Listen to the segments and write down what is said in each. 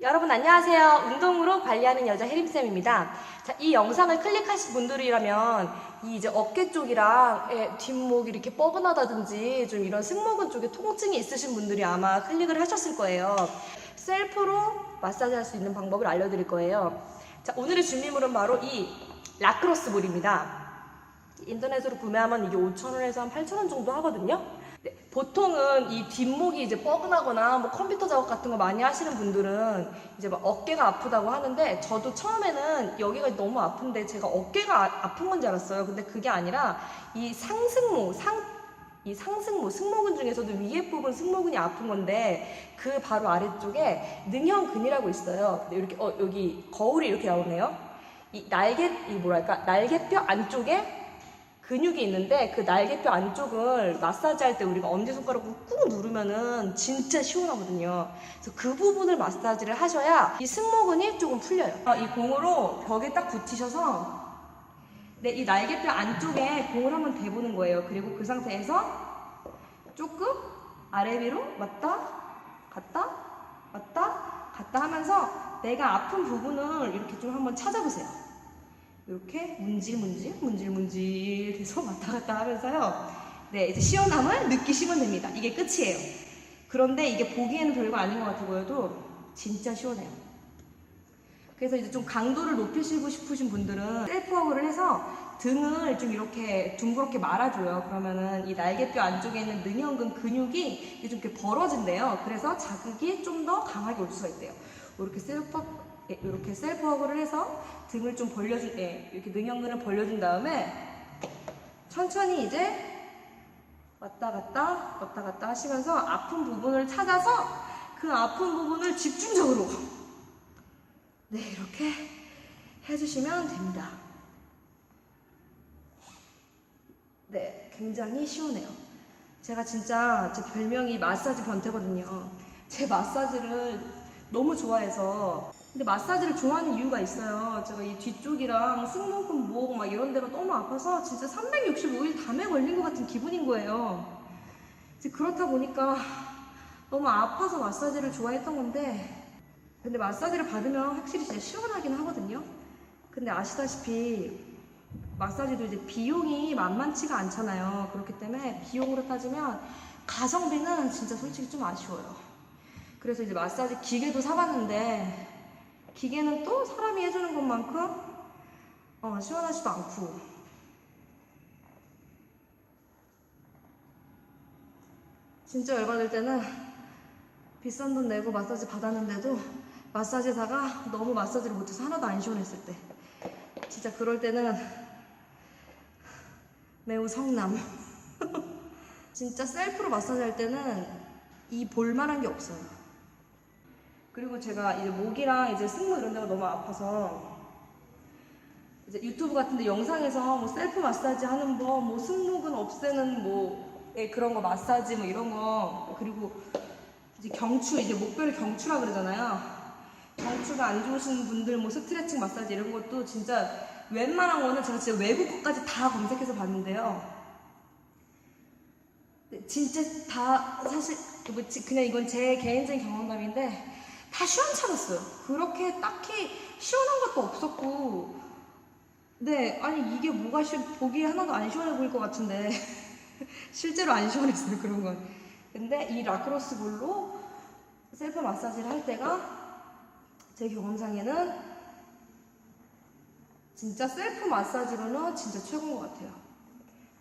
여러분 안녕하세요. 운동으로 관리하는 여자 혜림쌤입니다. 자, 이 영상을 클릭하신 분들이라면 이 이제 어깨 쪽이랑 예, 뒷목이 이렇게 뻐근하다든지 좀 이런 승모근 쪽에 통증이 있으신 분들이 아마 클릭을 하셨을 거예요. 셀프로 마사지 할 수 있는 방법을 알려드릴 거예요. 자, 오늘의 준비물은 바로 이 라크로스 볼입니다. 인터넷으로 구매하면 이게 5,000원에서 한 8,000원 정도 하거든요. 네, 보통은 이 뒷목이 이제 뻐근하거나 뭐 컴퓨터 작업 같은 거 많이 하시는 분들은 이제 막 어깨가 아프다고 하는데 저도 처음에는 여기가 너무 아픈데 제가 어깨가 아- 아픈 건 줄 알았어요. 근데 그게 아니라 이 상승모, 상, 이 상승모, 승모근 중에서도 위에 부분 승모근이 아픈 건데 그 바로 아래쪽에 능형근이라고 있어요. 이렇게 어 여기 거울이 이렇게 나오네요. 이 날개 이 뭐랄까 날개뼈 안쪽에 근육이 있는데 그 날개뼈 안쪽을 마사지 할 때 우리가 엄지손가락으로 꾹 누르면은 진짜 시원하거든요. 그래서 그 부분을 마사지를 하셔야 이 승모근이 조금 풀려요. 아, 이 공으로 벽에 딱 붙이셔서 네, 이 날개뼈 안쪽에 공을 한번 대보는 거예요. 그리고 그 상태에서 조금 아래 위로 왔다 갔다 왔다 갔다 하면서 내가 아픈 부분을 이렇게 좀 한번 찾아보세요. 이렇게 문질문질 문질문질 계속 왔다 갔다 하면서요. 네, 이제 시원함을 느끼시면 됩니다. 이게 끝이에요. 그런데 이게 보기에는 별거 아닌 것 같아 보여도 진짜 시원해요. 그래서 이제 좀 강도를 높이시고 싶으신 분들은 셀프워크를 해서 등을 좀 이렇게 둥그렇게 말아줘요. 그러면은 이 날개뼈 안쪽에 있는 능형근 근육이 좀 이렇게 벌어진대요. 그래서 자극이 좀 더 강하게 올 수가 있대요. 이렇게 셀프 예, 이렇게 셀프워크를 해서 등을 좀 벌려준, 예, 이렇게 능형근을 벌려준 다음에 천천히 이제 왔다 갔다 왔다 갔다 하시면서 아픈 부분을 찾아서 그 아픈 부분을 집중적으로 네 이렇게 해주시면 됩니다. 네 굉장히 시원해요. 제가 진짜 제 별명이 마사지 변태거든요. 제 마사지를 너무 좋아해서 근데 마사지를 좋아하는 이유가 있어요. 제가 이 뒤쪽이랑 승모근, 목 막 이런 데가 너무 아파서 진짜 365일 담에 걸린 것 같은 기분인 거예요. 이제 그렇다 보니까 너무 아파서 마사지를 좋아했던 건데 근데 마사지를 받으면 확실히 진짜 시원하긴 하거든요. 근데 아시다시피 마사지도 이제 비용이 만만치가 않잖아요. 그렇기 때문에 비용으로 따지면 가성비는 진짜 솔직히 좀 아쉬워요. 그래서 이제 마사지 기계도 사봤는데 기계는 또 사람이 해주는 것만큼 어, 시원하지도 않고. 진짜 열받을 때는 비싼 돈 내고 마사지 받았는데도 마사지사가 너무 마사지를 못해서 하나도 안 시원했을 때. 진짜 그럴 때는 매우 성남. 진짜 셀프로 마사지 할 때는 이 볼만한 게 없어요 그리고 제가 이제 목이랑 이제 승모 이런 데가 너무 아파서 이제 유튜브 같은데 영상에서 뭐 셀프 마사지 하는 법, 뭐 승모근 없애는 뭐 예, 그런 거 마사지 뭐 이런 거 그리고 이제 경추 이제 목별 경추라 그러잖아요. 경추가 안 좋으신 분들 뭐 스트레칭 마사지 이런 것도 진짜 웬만한 거는 제가 진짜 외국 것까지 다 검색해서 봤는데요. 네, 진짜 다 사실 뭐 지- 그냥 이건 제 개인적인 경험담인데 다 시원찮았어요. 그렇게 딱히 시원한 것도 없었고 네 아니 이게 뭐가 시 보기에 하나도 안 시원해 보일 것 같은데 실제로 안 시원했어요 그런 건. 근데 이 라크로스 볼로 셀프 마사지를 할 때가 제 경험상에는 진짜 셀프 마사지로는 진짜 최고인 것 같아요.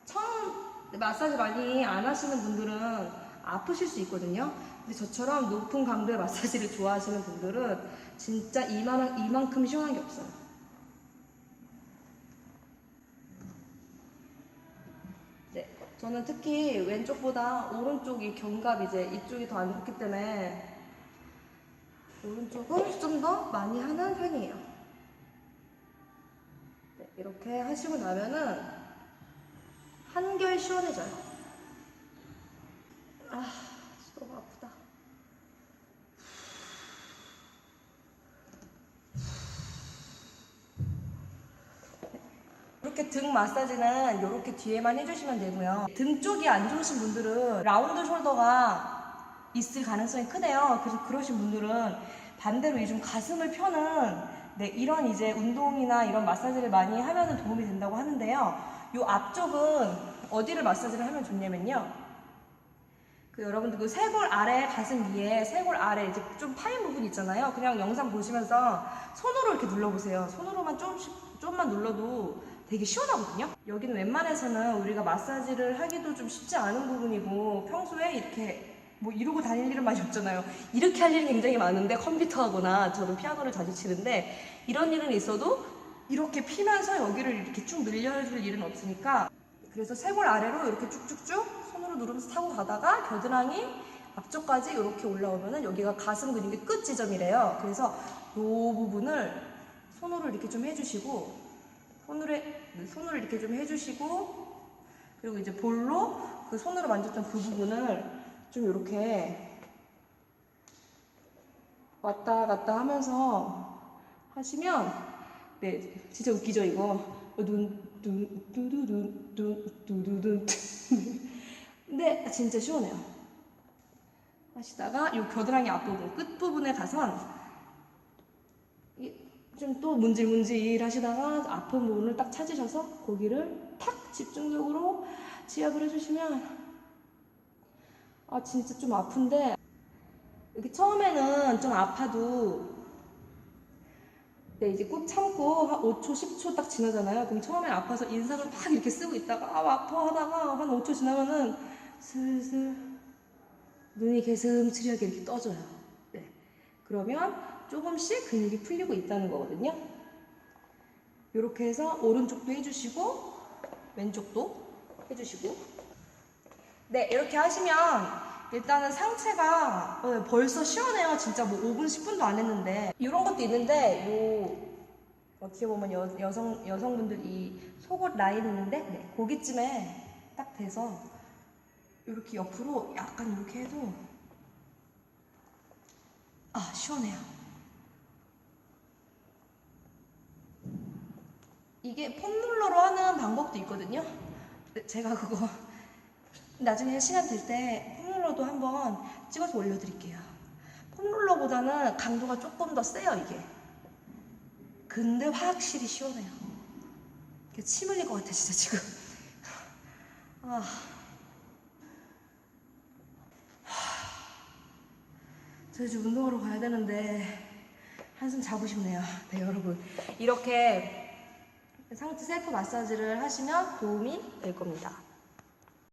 처음 마사지 많이 안 하시는 분들은 아프실 수 있거든요. 근데 저처럼 높은 강도의 마사지를 좋아하시는 분들은 진짜 이만, 이만큼 시원한 게 없어요. 네, 저는 특히 왼쪽보다 오른쪽이 견갑 이제 이쪽이 더 안 좋기 때문에 오른쪽을 좀 더 많이 하는 편이에요. 네, 이렇게 하시고 나면은 한결 시원해져요. 아, 너무 아프다. 이렇게 등 마사지는 이렇게 뒤에만 해주시면 되고요. 등 쪽이 안 좋으신 분들은 라운드 숄더가 있을 가능성이 크대요. 그래서 그러신 분들은 반대로 이좀 가슴을 펴는 네, 이런 이제 운동이나 이런 마사지를 많이 하면 도움이 된다고 하는데요. 요 앞쪽은 어디를 마사지를 하면 좋냐면요. 그 여러분들 그 쇄골 아래 가슴 위에 쇄골 아래 이제 좀 파인 부분 있잖아요. 그냥 영상 보시면서 손으로 이렇게 눌러보세요. 손으로만 조금씩 좀만 눌러도 되게 시원하거든요. 여기는 웬만해서는 우리가 마사지를 하기도 좀 쉽지 않은 부분이고 평소에 이렇게 뭐 이러고 다닐 일은 많이 없잖아요. 이렇게 할 일은 굉장히 많은데 컴퓨터 하거나 저는 피아노를 자주 치는데 이런 일은 있어도 이렇게 피면서 여기를 이렇게 쭉 늘려줄 일은 없으니까 그래서 쇄골 아래로 이렇게 쭉쭉쭉 손으로 누르면서 타고 가다가 겨드랑이 앞쪽까지 이렇게 올라오면은 여기가 가슴 근육의 끝 지점이래요. 그래서 이 부분을 손으로 이렇게 좀 해주시고 손으로 해- 손으로 이렇게 좀 해주시고 그리고 이제 볼로 그 손으로 만졌던 그 부분을 좀 이렇게 왔다 갔다 하면서 하시면 네 진짜 웃기죠 이거 눈눈두두둔두두둔 근데 진짜 시원해요 하시다가 이 겨드랑이 앞부분 끝 부분에 가선 좀 또 문질문질 하시다가 아픈 부분을 딱 찾으셔서 거기를 탁 집중적으로 지압을 해주시면 아 진짜 좀 아픈데 이렇게 처음에는 좀 아파도 네, 이제 꾹 참고 한 5초, 10초 딱 지나잖아요. 그럼 처음엔 아파서 인상을 막 이렇게 쓰고 있다가 아, 아파 하다가 한 5초 지나면은 슬슬 눈이 개슴츠레하게 이렇게 떠져요. 네. 그러면 조금씩 근육이 풀리고 있다는 거거든요. 이렇게 해서 오른쪽도 해주시고 왼쪽도 해주시고 네, 이렇게 하시면 일단은 상체가 어, 벌써 시원해요. 진짜 뭐 5분, 10분도 안 했는데. 이런 것도 있는데, 요, 어떻게 보면 여, 여성, 여성분들 이 속옷 라인 있는데, 네, 거기쯤에 딱 돼서, 이렇게 옆으로 약간 이렇게 해도, 아, 시원해요. 이게 폼롤러로 하는 방법도 있거든요. 네, 제가 그거 나중에 시간 될 때 폼롤러도 한번 찍어서 올려드릴게요. 폼롤러보다는 강도가 조금 더 세요, 이게. 근데 확실히 시원해요. 침 흘릴 것 같아, 진짜 지금. 아. 저 이제 운동하러 가야 되는데 한숨 자고 싶네요. 네, 여러분. 이렇게 상체 셀프 마사지를 하시면 도움이 될 겁니다.